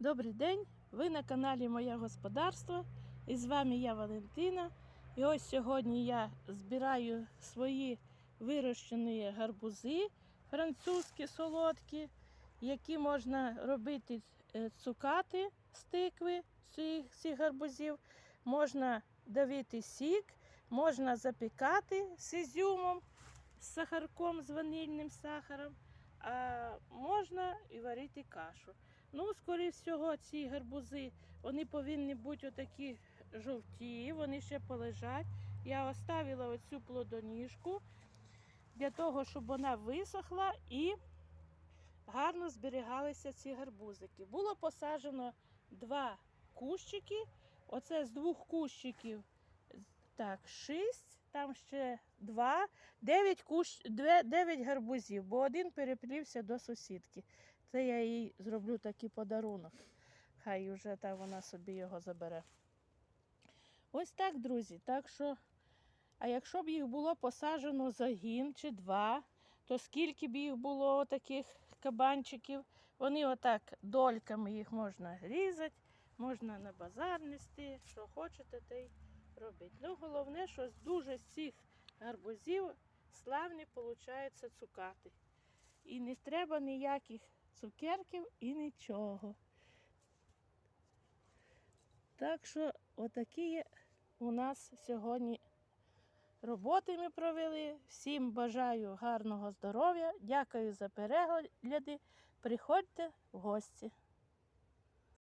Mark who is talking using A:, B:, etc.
A: Добрий день! Ви на каналі Моє Господарство. І з вами я Валентина. І ось сьогодні я збираю свої вирощені гарбузи французькі солодкі, які можна робити е, цукати з тикви цих, цих гарбузів. Можна давити сік, можна запікати з ізюмом, з сахарком, з ванільним сахаром, а можна і варити кашу. Ну, скоріше всього, ці гарбузи вони повинні бути отакі жовті, вони ще полежать. Я оставила оцю плодоніжку для того, щоб вона висохла і гарно зберігалися ці гарбузики. Було посаджено два кущики. Оце з двох кущиків так, шість, там ще два, дев'ять, кущ, дев'ять гарбузів, бо один переплівся до сусідки. Це я їй зроблю такий подарунок. Хай вже та вона собі його забере. Ось так, друзі. Так що, а якщо б їх було посаджено загін чи два, то скільки б їх було таких кабанчиків, вони отак дольками їх можна різати, можна на базар нести, що хочете, те й робити. Ну, головне, що дуже з цих гарбузів славні получаються цукати. І не треба ніяких цукерків і нічого. Так що отакі у нас сьогодні роботи ми провели. Всім бажаю гарного здоров'я. Дякую за перегляди. Приходьте в гості.